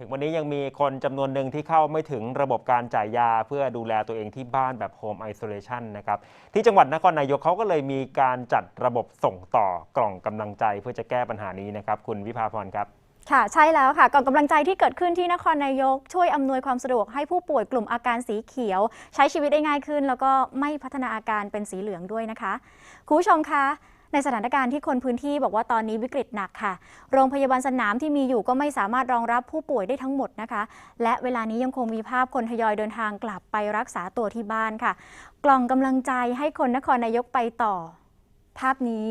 ถึงวันนี้ยังมีคนจำนวนหนึ่งที่เข้าไม่ถึงระบบการจ่ายยาเพื่อดูแลตัวเองที่บ้านแบบโฮมไอโซเลชันนะครับที่จังหวัดนครนายกเขาก็เลยมีการจัดระบบส่งต่อกล่องกำลังใจเพื่อจะแก้ปัญหานี้นะครับ คุณวิภาพรครับ ค่ะใช่แล้วค่ะกล่องกำลังใจที่เกิดขึ้นที่นครนายก ช่วยอำนวยความสะดวกให้ผู้ป่วยกลุ่มอาการสีเขียว ใช้ชีวิตได้ง่ายขึ้น แล้วก็ไม่พัฒนาอาการเป็นสีเหลืองด้วยนะคะคุณผู้ชมคะ ในสถานการณ์ที่คนพื้นที่บอกว่าตอนนี้วิกฤตหนักค่ะ โรงพยาบาลสนามที่มีอยู่ก็ไม่สามารถรองรับผู้ป่วยได้ทั้งหมดนะคะ และเวลานี้ยังคงมีภาพคนทยอยเดินทางกลับไปรักษาตัวที่บ้านค่ะ กล่องกำลังใจให้คนนครนายกไปต่อ ภาพนี้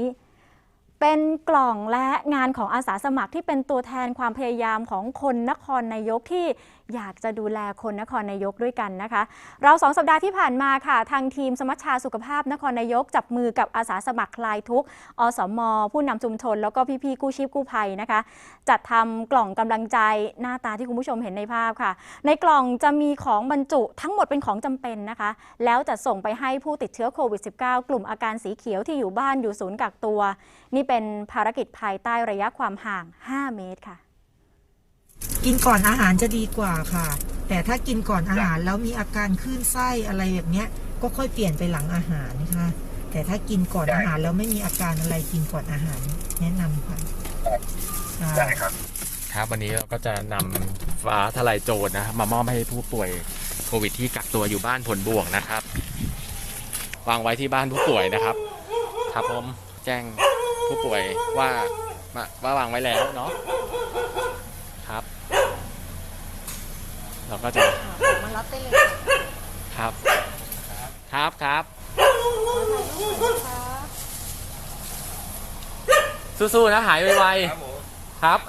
เป็นกล่องและงานของอาสาสมัครที่เป็นตัวแทนความพยายามของคนนครนายกที่อยากจะดูแลคนนครนายกด้วยกันนะคะ เราสองสัปดาห์ที่ผ่านมาค่ะ ทางทีมสมัชชาสุขภาพนครนายก จับมือกับอาสาสมัครคลายทุกอสมผู้นำชุมชน แล้วก็พี่ๆกู้ชีพกู้ภัยนะคะ จัดทำกล่องกำลังใจหน้าตาที่คุณผู้ชมเห็นในภาพค่ะ ในกล่องจะมีของบรรจุทั้งหมดเป็นของจำเป็นนะคะ แล้วจะส่งไปให้ผู้ติดเชื้อโควิด -19 กลุ่มอาการสีเขียวที่อยู่บ้านอยู่ศูนย์กักตัวนี่เป็นภารกิจภายใต้ระยะความห่าง 5 เมตรค่ะ กินก่อนอาหารจะดีกว่าค่ะ แต่ถ้ากินก่อนอาหารแล้วมีอาการคลื่นไส้อะไรแบบเนี้ย ก็ค่อยเปลี่ยนไปหลังอาหารนะคะแต่ถ้ากินก่อนอาหารแล้วไม่มีอาการอะไรกินก่อนอาหาร แนะนำค่ะค่ะได้ครับครับวันนี้เราก็จะนำฟ้าทลายโจรนะครับมามอบให้ผู้ป่วยโควิดที่กักตัวอยู่บ้านผลบวกนะครับ วางไว้ที่บ้านผู้ป่วยนะครับ ครับผมแจ้ง ผู้ป่วยว่ามาว่าวางไว้แล้วเนาะครับ เราก็จะมารับได้เลยครับ ครับครับสู้ๆนะหายไวครับผมๆครับ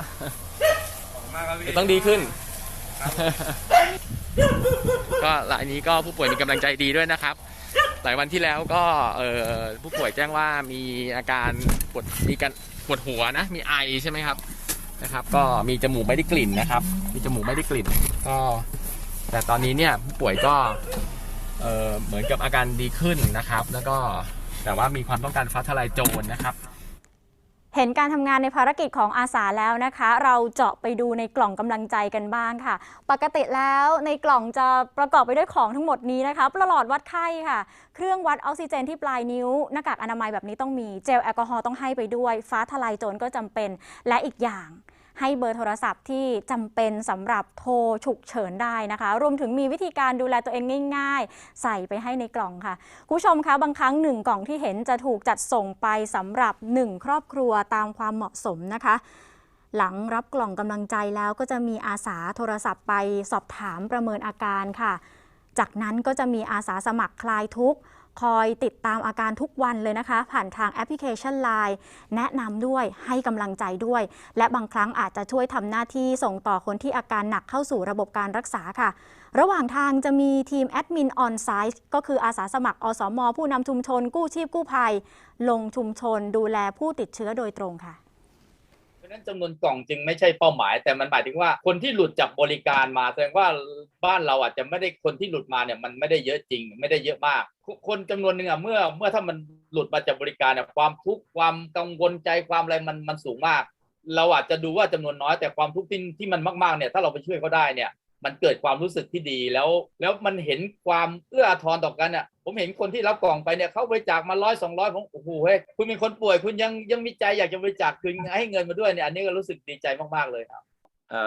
ขอบคุณมากครับพี่เดี๋ยวต้องดีขึ้น ก็รายนี้ก็ผู้ป่วยมีกำลังใจดีด้วยนะครับ หลายวันที่แล้วก็เออผู้ป่วยแจ้งว่ามีอาการปวดมีการปวดหัวนะ มีไอใช่ไหมครับนะครับ ก็มีจมูกไม่ได้กลิ่นนะครับ มีจมูกไม่ได้กลิ่นก็แต่ตอนนี้เนี่ยผู้ป่วยก็เออเหมือนกับอาการดีขึ้นนะครับ แล้วก็แต่ว่ามีความต้องการฟ้าทลายโจรนะครับ เห็นการทำงานในภารกิจของอาสาแล้วนะคะ เราเจาะไปดูในกล่องกำลังใจกันบ้างค่ะ ปกติแล้วในกล่องจะประกอบไปด้วยของทั้งหมดนี้นะคะประหลอดวัดไข้ค่ะ เครื่องวัดออกซิเจนที่ปลายนิ้ว หน้ากากอนามัยแบบนี้ต้องมี เจลแอลกอฮอล์ต้องให้ไปด้วย ฟ้าทลายโจรก็จำเป็น และอีกอย่าง ให้เบอร์โทรศัพท์ที่จำเป็นสำหรับโทรฉุกเฉินได้นะคะ รวมถึงมีวิธีการดูแลตัวเองง่ายๆ ใส่ไปให้ในกล่องค่ะคุณผู้ชมคะบางครั้งหนึ่งกล่องที่เห็นจะถูกจัดส่งไปสำหรับหนึ่งครอบครัวตามความเหมาะสมนะคะหลังรับกล่องกำลังใจแล้วก็จะมีอาสาโทรศัพท์ไปสอบถามประเมินอาการค่ะ จากนั้นก็จะมีอาสาสมัครคลายทุกข์ คอยติดตามอาการทุกวันเลยนะคะ ผ่านทางแอปพลิเคชัน Line แนะนำด้วยให้กำลังใจด้วย และบางครั้งอาจจะช่วยทำหน้าที่ส่งต่อคนที่อาการหนักเข้าสู่ระบบการรักษาค่ะ ระหว่างทางจะมีทีมแอดมินออนไซต์ก็คืออาสาสมัคร อสมผู้นำชุมชน กู้ชีพกู้ภัย ลงชุมชนดูแลผู้ติดเชื้อโดยตรงค่ะะนั้นจำนวนกล่องจึงไม่ใช่เป้าหมาย แต่มันหมายถึงว่าคนที่หลุดจากบริการมาแสดงว่าบ้านเราอาจจะไม่ได้คนที่หลุดมาเนี่ยมันไม่ได้เยอะจริง ไม่ได้เยอะมาก คนจำนวนหนึ่งอะเมื่อเมื่อถ้ามันหลุดมาจากบริการเนี่ยความทุกข์ความกังวลใจความอะไรมันมันสูงมาก เราอาจจะดูว่าจำนวนน้อยแต่ความทุกข์ที่ที่มันมากๆเนี่ยถ้าเราไปช่วยเขาได้เนี่ย มันเกิดความรู้สึกที่ดีแล้ว แล้วมันเห็นความเอื้ออาทรต่อกันอะผมเห็นคนที่รับกล่องไปเนี่ยเขาบริจาคมาร้อยสองร้อยผมโอ้โหเฮ้ยคุณเป็นคนป่วยคุณยังยังมีใจอยากจะบริจาคคืนให้เงินมาด้วยเนี่ยอันนี้ก็รู้สึกดีใจมากๆเลยครับ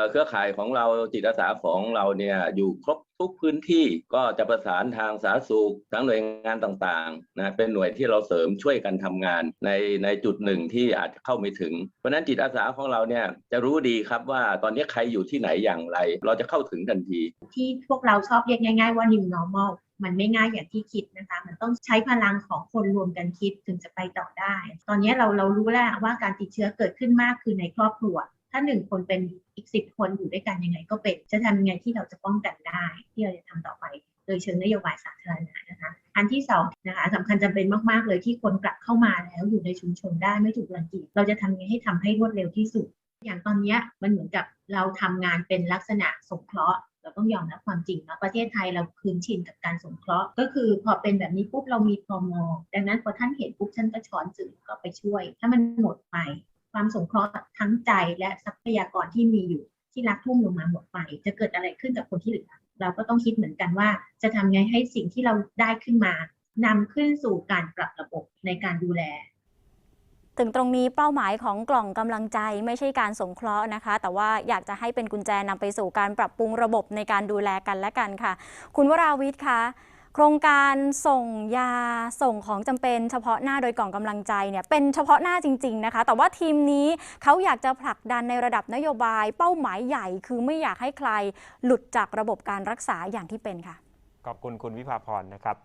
เครือข่ายของเราจิตอาสาของเราเนี่ยอยู่ครบทุกพื้นที่ก็จะประสานทางสาธารณสุขทั้งหน่วยงานต่างๆนะเป็นหน่วยที่เราเสริมช่วยกันทำงานในในจุดหนึ่งที่อาจจะเข้าไม่ถึง เพราะฉะนั้นจิตอาสาของเราเนี่ยจะรู้ดีครับว่าตอนนี้ใครอยู่ที่ไหนอย่างไร เราจะเข้าถึงทันที ที่พวกเราชอบเรียกง่ายๆว่า new normal มันไม่ง่ายอย่างที่คิดนะคะ มันต้องใช้พลังของคนรวมกันคิดถึงจะไปต่อได้ ตอนนี้เราเรารู้แล้วว่าการติดเชื้อเกิดขึ้นมากคือในครอบครัว ถ้าหนึ่งคนเป็นอีกสิบคนอยู่ด้วยกันยังไงก็เป็น จะทำยังไงที่เราจะป้องกันได้ ที่เราจะทำต่อไป โดยเชิงนโยบายสาธารณะนะคะ อันที่สองนะคะสำคัญจำเป็นมากๆเลยที่คนกลับเข้ามาแล้วอยู่ในชุมชนได้ไม่ถูกรังเกียจเราจะทำยังไงให้ทำให้รวดเร็วที่สุด อย่างตอนนี้มันเหมือนกับเราทำงานเป็นลักษณะสงเคราะห์เราต้องยอมรับความจริงเนาะประเทศไทยเราคืนชินกับการสงเคราะห์ ก็คือพอเป็นแบบนี้ปุ๊บเรามีพอมดังนั้นพอท่านเห็นปุ๊บท่านก็ช้อนสื่อก็ไปช่วย ถ้ามันหมดไป ความสงเคราะห์ทั้งใจและทรัพยากรที่มีอยู่ที่รักทุ่มลงมาหมดไป จะเกิดอะไรขึ้นกับคนที่เหลือเราก็ต้องคิดเหมือนกันว่า จะทำไงให้สิ่งที่เราได้ขึ้นมานำขึ้นสู่การปรับระบบในการดูแล ถึงตรงนี้เป้าหมายของกล่องกำลังใจไม่ใช่การสงเคราะห์นะคะ แต่ว่าอยากจะให้เป็นกุญแจนำไปสู่การปรับปรุงระบบในการดูแลกันและกันค่ะ คุณวราวิทย์คะ โครงการส่งยาส่งของจำเป็นเฉพาะหน้าโดยกล่องกำลังใจเนี่ยเป็นเฉพาะหน้าจริง ๆนะคะ แต่ว่าทีมนี้เขาอยากจะผลักดันในระดับนโยบายเป้าหมายใหญ่ คือไม่อยากให้ใครหลุดจากระบบการรักษาอย่างที่เป็นค่ะ ขอบคุณคุณวิภาพรนะครับ